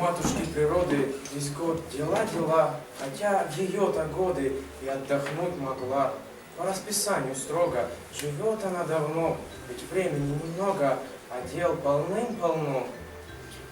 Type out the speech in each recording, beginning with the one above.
Матушки природы весь год дела-дела, хотя в ее-то годы и отдохнуть могла. По расписанию строго живет она давно, ведь времени немного, а дел полным-полно.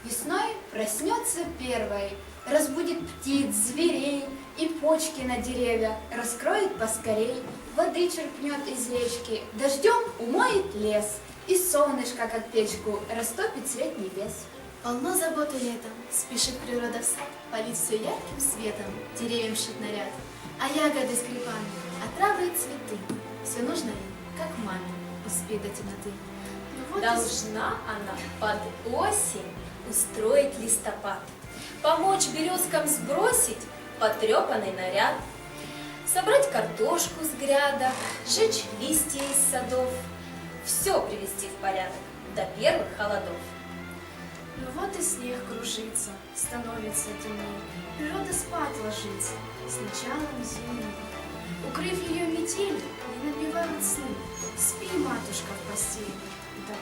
Весной проснется первой, разбудит птиц, зверей и почки на деревья, раскроет поскорей, воды черпнет из речки, дождем умоет лес, и солнышко, как печку, растопит цвет небес. Полно заботы летом, спешит природа в сад, полить все ярким светом, деревьям шит наряд. А ягоды с грибами, а травы и цветы, все нужно ей, как маме, успеть до темноты. Ну вот и Должна она под осень устроить листопад, помочь березкам сбросить потрепанный наряд, собрать картошку с грядок, сжечь листья из садов, все привести в порядок до первых холодов. Ну вот и снег кружится, становится темнее, природа спать ложится, с началом зимы. Укрыв ее метелью, не набивают сны, спи, матушка, в постели, до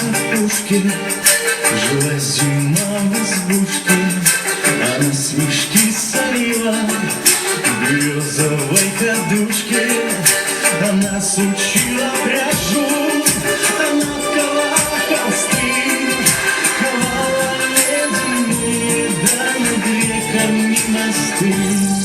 опушке Жила зима в избушке Она с мешки солила В березовой кадушке. Она сучила пряжу Она ткала холсты Ковала ледяные Да реками мосты